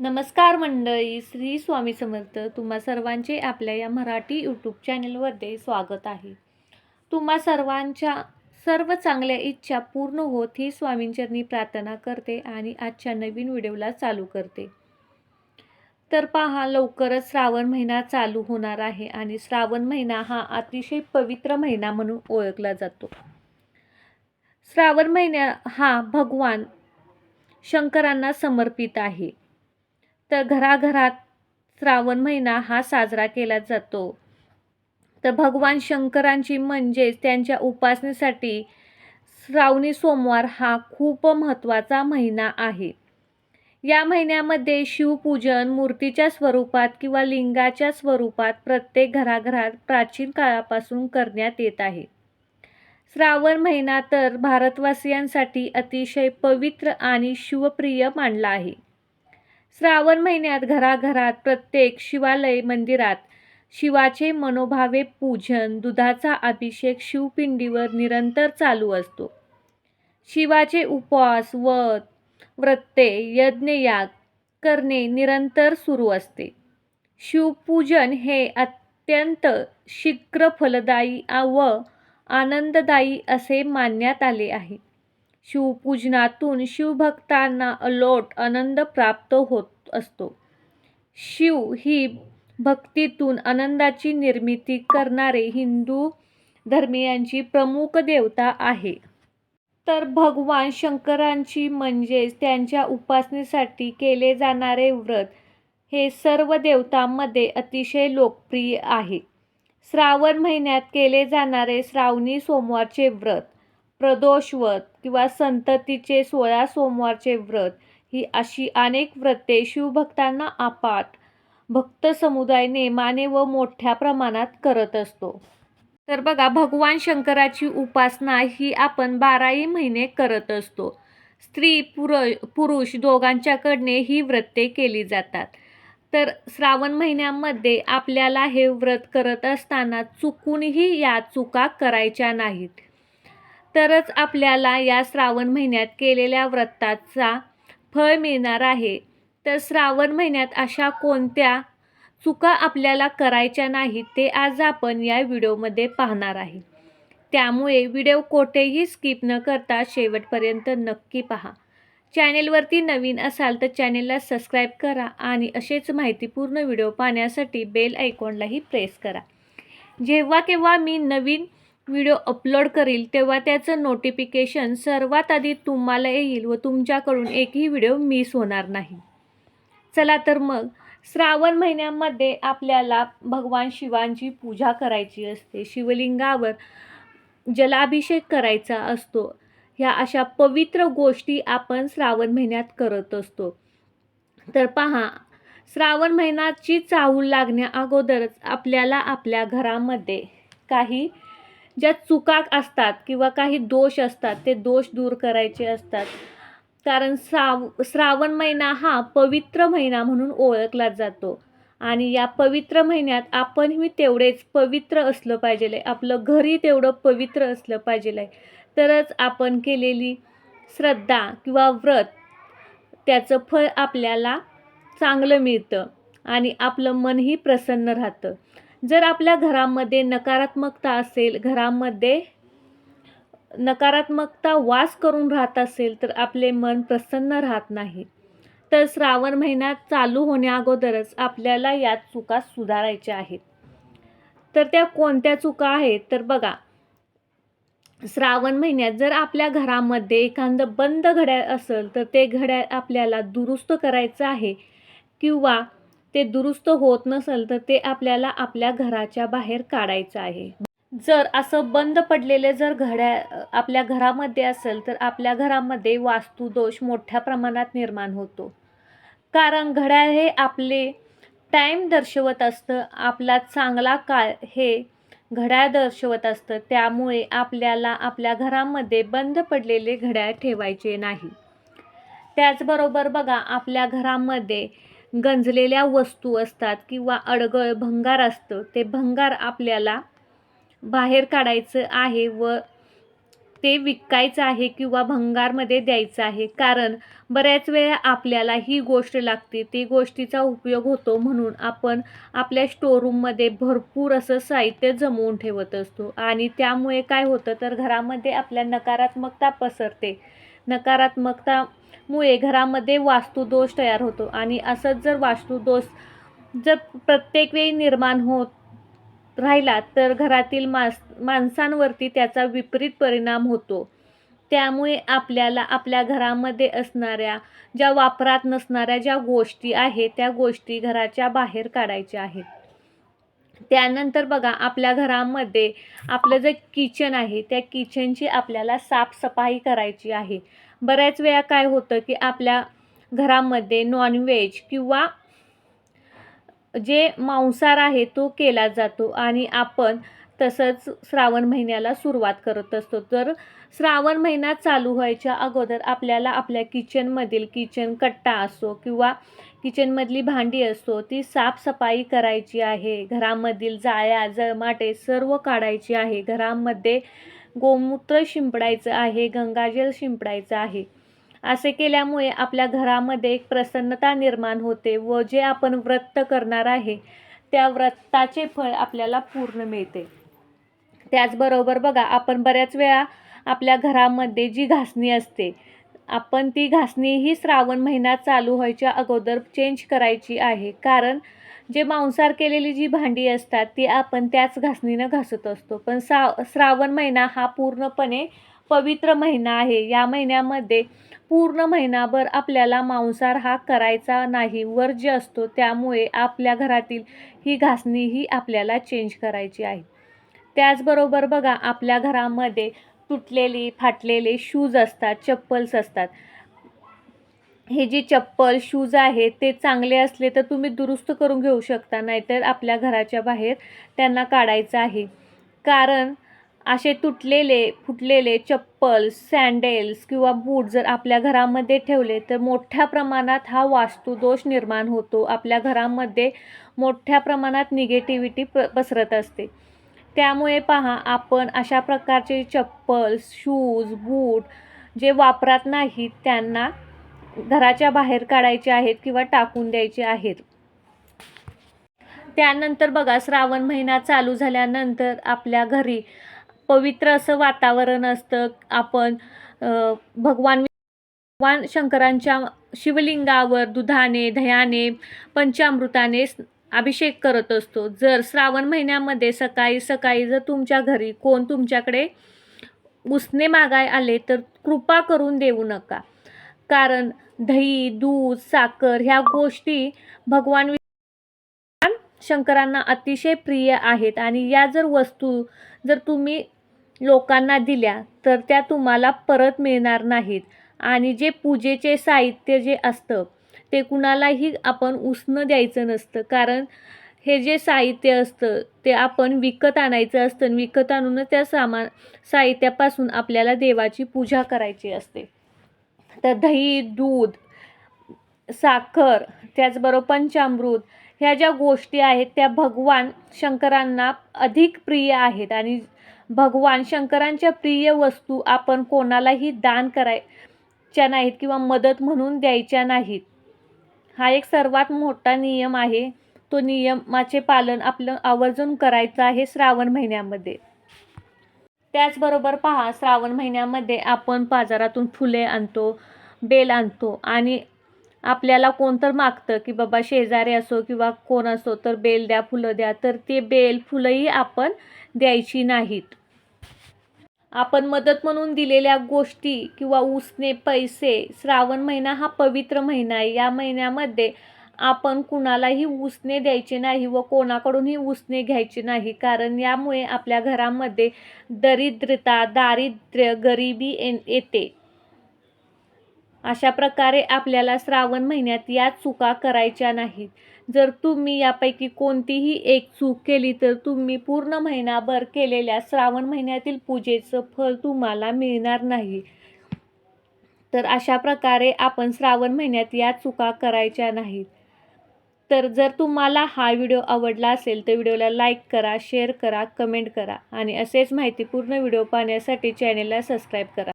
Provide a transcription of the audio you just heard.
नमस्कार मंडळी श्री स्वामी समर्थ. तुम्हा सर्वांचे आपल्या या मराठी यूट्यूब चॅनलमध्ये स्वागत आहे. तुम्हा सर्वांच्या सर्व चांगल्या इच्छा पूर्ण होत ही स्वामींचरणी प्रार्थना करते आणि आजच्या नवीन व्हिडिओला चालू करते. तर पहा लवकरच श्रावण महिना चालू होणार आहे आणि श्रावण महिना हा अतिशय पवित्र महिना म्हणून ओळखला जातो. श्रावण महिना हा भगवान शंकरांना समर्पित आहे. तर घराघरात श्रावण महिना हा साजरा केला जातो. तर भगवान शंकरांची म्हणजेच त्यांच्या उपासनेसाठी श्रावणी सोमवार हा खूप महत्त्वाचा महिना आहे. या महिन्यामध्ये शिवपूजन मूर्तीच्या स्वरूपात किंवा लिंगाच्या स्वरूपात प्रत्येक घराघरात प्राचीन काळापासून करण्यात येत आहे. श्रावण महिना तर भारतवासियांसाठी अतिशय पवित्र आणि शिवप्रिय मानला आहे. श्रावण महिन्यात घराघरात प्रत्येक शिवालय मंदिरात शिवाचे मनोभावे पूजन दुधाचा अभिषेक शिवपिंडीवर निरंतर चालू असतो. शिवाचे उपवास व व्रते यज्ञयाग करणे निरंतर सुरू असते. शिवपूजन हे अत्यंत शीघ्र फलदायी व आनंददायी असे मानण्यात आले आहे. शिवपूजनातून शिवभक्तांना अलोट आनंद प्राप्त होत असतो. शिव ही भक्तीतून आनंदाची निर्मिती करणारे हिंदू धर्मियांची प्रमुख देवता आहे. तर भगवान शंकरांची म्हणजेच त्यांच्या उपासनेसाठी केले जाणारे व्रत हे सर्व देवतांमध्ये अतिशय लोकप्रिय आहे. श्रावण महिन्यात केले जाणारे श्रावणी सोमवारचे व्रत प्रदोषव्रत किंवा संततीचे सोळा सोमवारचे व्रत ही अशी अनेक व्रते शिवभक्तांना आपात भक्त समुदाय नेमाने व मोठ्या प्रमाणात करत असतो. तर बघा भगवान शंकराची उपासना ही आपण बाराही महिने करत असतो. स्त्री पुर पुरुष दोघांच्याकडने ही व्रते केली जातात. तर श्रावण महिन्यामध्ये आपल्याला हे व्रत करत असताना चुकूनही या चुका करायच्या नाहीत. तरच आपल्याला या श्रावण महिन्यात केलेल्या व्रताचा फळ मिळणार आहे. तर श्रावण महिन्यात अशा कोणत्या चुका आपल्याला करायच्या नाहीत ते आज आपण या व्हिडिओमध्ये पाहणार आहे. त्यामुळे व्हिडिओ कोठेही स्किप न करता शेवटपर्यंत नक्की पहा. चॅनेलवरती नवीन असाल तर चॅनेलला सबस्क्राईब करा आणि असेच माहितीपूर्ण व्हिडिओ पाहण्यासाठी बेल आयकॉनलाही प्रेस करा. जेव्हा केव्हा मी नवीन व्हिडिओ अपलोड करील तेव्हा त्याचं नोटिफिकेशन सर्वात आधी तुम्हाला येईल व तुमच्याकडून एकही व्हिडिओ मिस होणार नाही. चला तर मग श्रावण महिन्यामध्ये आपल्याला भगवान शिवांची पूजा करायची असते. शिवलिंगावर जलाभिषेक करायचा असतो. ह्या अशा पवित्र गोष्टी आपण श्रावण महिन्यात करत असतो. तर पहा श्रावण महिन्याची चाहूल लागण्या अगोदरच आपल्याला आपल्या घरामध्ये काही ज्या चुका असतात किंवा काही दोष असतात ते दोष दूर करायचे असतात. कारण श्राव श्रावण महिना हा पवित्र महिना म्हणून ओळखला जातो. आणि या पवित्र महिन्यात आपणही तेवढेच पवित्र असलं पाहिजे आपलं घरही तेवढं पवित्र असलं पाहिजे तरच आपण केलेली श्रद्धा किंवा व्रत त्याचं फळ आपल्याला चांगलं मिळतं आणि आपलं मनही प्रसन्न राहतं. जर आपल्या घरामध्ये नकारात्मकता असेल घरामध्ये नकारात्मकता वास करून राहत असेल तर आपले मन प्रसन्न राहत नाही. तर श्रावण महिन्यात चालू होण्याअगोदरच आपल्याला या चुका सुधारायच्या आहेत. तर त्या कोणत्या चुका आहेत? तर बघा श्रावण महिन्यात जर आपल्या घरामध्ये एखादं बंद घड्याळ असेल तर ते घड्याळ आपल्याला दुरुस्त करायचं आहे किंवा ते दुरुस्त होत नसेल तर ते आपल्याला आपल्या घराच्या बाहेर काढायचं आहे. जर असं बंद पडलेले जर घड्याळ आपल्या घरामध्ये असेल तर आपल्या घरामध्ये वास्तुदोष मोठ्या प्रमाणात निर्माण होतो. कारण घड्याळ हे आपले टाईम दर्शवत असतं आपला चांगला काळ हे घड्याळ दर्शवत असतं त्यामुळे आपल्याला आपल्या घरामध्ये बंद पडलेले घड्याळ ठेवायचे नाही. त्याचबरोबर बघा आपल्या घरामध्ये गंजलेल्या वस्तू असतात किंवा अडगळ भंगार असतं ते भंगार आपल्याला बाहेर काढायचं आहे व ते विकायचं आहे किंवा भंगारमध्ये द्यायचं आहे. कारण बऱ्याच वेळा आपल्याला ही गोष्ट लागते ती गोष्टीचा उपयोग होतो म्हणून आपण आपल्या स्टोरूममध्ये भरपूर असं साहित्य जमवून ठेवत असतो. आणि त्यामुळे काय होतं तर घरामध्ये आपल्या नकारात्मकता पसरते. नकारात्मकतामुळे घरामध्ये वास्तुदोष तयार होतो. आणि असंच जर वास्तुदोष जर प्रत्येक वेळी निर्माण होत राहिला तर घरातील मास माणसांवरती त्याचा विपरीत परिणाम होतो. त्यामुळे आपल्याला आपल्या घरामध्ये असणाऱ्या ज्या वापरात नसणाऱ्या ज्या गोष्टी आहेत त्या गोष्टी घराच्या बाहेर काढायच्या आहेत. त्यानंतर बघा आपल्या घरामध्ये आपलं जे किचन आहे त्या किचनची आपल्याला साफसफाई करायची आहे. बऱ्याच वेळा काय होतं की आपल्या घरामध्ये नॉनव्हेज किंवा जे मांसाहार आहे तो केला जातो आणि आपण तसंच श्रावण महिन्याला सुरुवात करत असतो. तर श्रावण महिना चालू व्हायच्या अगोदर आपल्याला आपल्या किचनमधील किचन कट्टा असो किंवा किचनमधली भांडी असो ती साफसफाई करायची आहे. घरामधील जाळ्या जळमाटे सर्व काढायची आहे. घरामध्ये गोमूत्र शिंपडायचं आहे गंगाजल शिंपडायचं आहे. असे केल्यामुळे आपल्या घरामध्ये एक प्रसन्नता निर्माण होते व जे आपण व्रत करणार आहे त्या व्रताचे फळ आपल्याला पूर्ण मिळते. त्याचबरोबर बघा आपण बऱ्याच वेळा आपल्या घरामध्ये जी घासणी असते आपण ती घासणी ही श्रावण महिना चालू व्हायच्या अगोदर चेंज करायची आहे. कारण जे मांसार केलेली जी भांडी असतात ती आपण त्याच घासणीनं घासत असतो. पण सा श्रावण महिना हा पूर्णपणे पवित्र महिना आहे. या महिन्यामध्ये पूर्ण महिनाभर आपल्याला मांसार हा करायचा नाही. वर्ज्य असतो त्यामुळे आपल्या घरातील ही घासणी ही आपल्याला चेंज करायची आहे. त्याचबरोबर बघा आपल्या घरामध्ये तुटलेली फाटलेले शूज असतात चप्पल्स असतात. हे जे चप्पल शूज आहेत ते चांगले असले तर तुम्ही दुरुस्त करून घेऊ शकता नाहीतर आपल्या घराच्या बाहेर त्यांना काढायचं आहे. कारण असे तुटलेले फुटलेले चप्पल सँडेल्स किंवा बूट जर आपल्या घरामध्ये ठेवले तर मोठ्या प्रमाणात हा वास्तुदोष निर्माण होतो. आपल्या घरामध्ये मोठ्या प्रमाणात निगेटिव्हिटी प पसरत असते. त्यामुळे पहा आपण अशा प्रकारचे चप्पल शूज बूट जे वापरात नाहीत त्यांना घराच्या बाहेर काढायचे आहेत किंवा टाकून द्यायचे आहेत. त्यानंतर बघा श्रावण महिना चालू झाल्यानंतर आपल्या घरी पवित्र असं वातावरण असतं. आपण भगवान भगवान शंकरांच्या शिवलिंगावर दुधाने दह्याने पंचामृताने अभिषेक करत असतो. जर श्रावण महिन्यामध्ये सकाळी सकाळी जर तुमच्या घरी कोण तुमच्याकडे उसने मागाय आले तर कृपा करून देऊ नका. कारण दही दूध साखर ह्या गोष्टी भगवान शंकरांना अतिशय प्रिय आहेत. आणि या जर वस्तू जर तुम्ही लोकांना दिल्या तर त्या तुम्हाला परत मिळणार नाहीत. आणि जे पूजेचे साहित्य जे असतं ते कुणालाही आपण उसणं द्यायचं नसतं. कारण हे जे साहित्य असतं ते आपण विकत आणायचं असतं विकत आणूनच त्या सामान साहित्यापासून आपल्याला देवाची पूजा करायची असते. तर दही दूध साखर त्याचबरोबर पंचामृत ह्या ज्या गोष्टी आहेत त्या भगवान शंकरांना अधिक प्रिय आहेत. आणि भगवान शंकरांच्या प्रिय वस्तू आपण कोणालाही दान करायच्या नाहीत किंवा मदत म्हणून द्यायच्या नाहीत. हा एक सर्वात मोठा नियम आहे. तो नियमाचे पालन आपलं आवर्जून करायचं आहे श्रावण महिन्यामध्ये. त्याचबरोबर पहा श्रावण महिन्यामध्ये आपण बाजारातून फुले आणतो बेल आणतो आणि आपल्याला कोण तर मागतं की बाबा शेजारी असो किंवा कोण असो तर बेल द्या फुलं द्या तर ते बेल फुलंही आपण द्यायची नाहीत. आपण मदत म्हणून दिलेल्या गोष्टी किंवा उसने पैसे श्रावण महिना हा पवित्र महिना आहे. या महिन्यामध्ये आपण कुणालाही उसने द्यायचे नाही व कोणाकडूनही उसने घ्यायचे नाही. कारण यामुळे आपल्या घरामध्ये दरिद्रता दारिद्र्य गरिबी येते. अशा प्रकारे आपल्याला श्रावण महिन्यात या चुका करायच्या नाहीत. जर तुम्ही यापैकी कोणतीही एक चूक केली तर तुम्ही पूर्ण महिनाभर केलेल्या श्रावण महिन्यातील पूजेचं फळ तुम्हाला मिळणार नाही. तर अशा प्रकारे आपण श्रावण महिन्यात या चुका करायच्या नाहीत. तर जर तुम्हाला हा व्हिडिओ आवडला असेल तर व्हिडिओला लाईक करा शेअर करा कमेंट करा आणि असेच माहितीपूर्ण व्हिडिओ पाहण्यासाठी चॅनेलला सबस्क्राईब करा.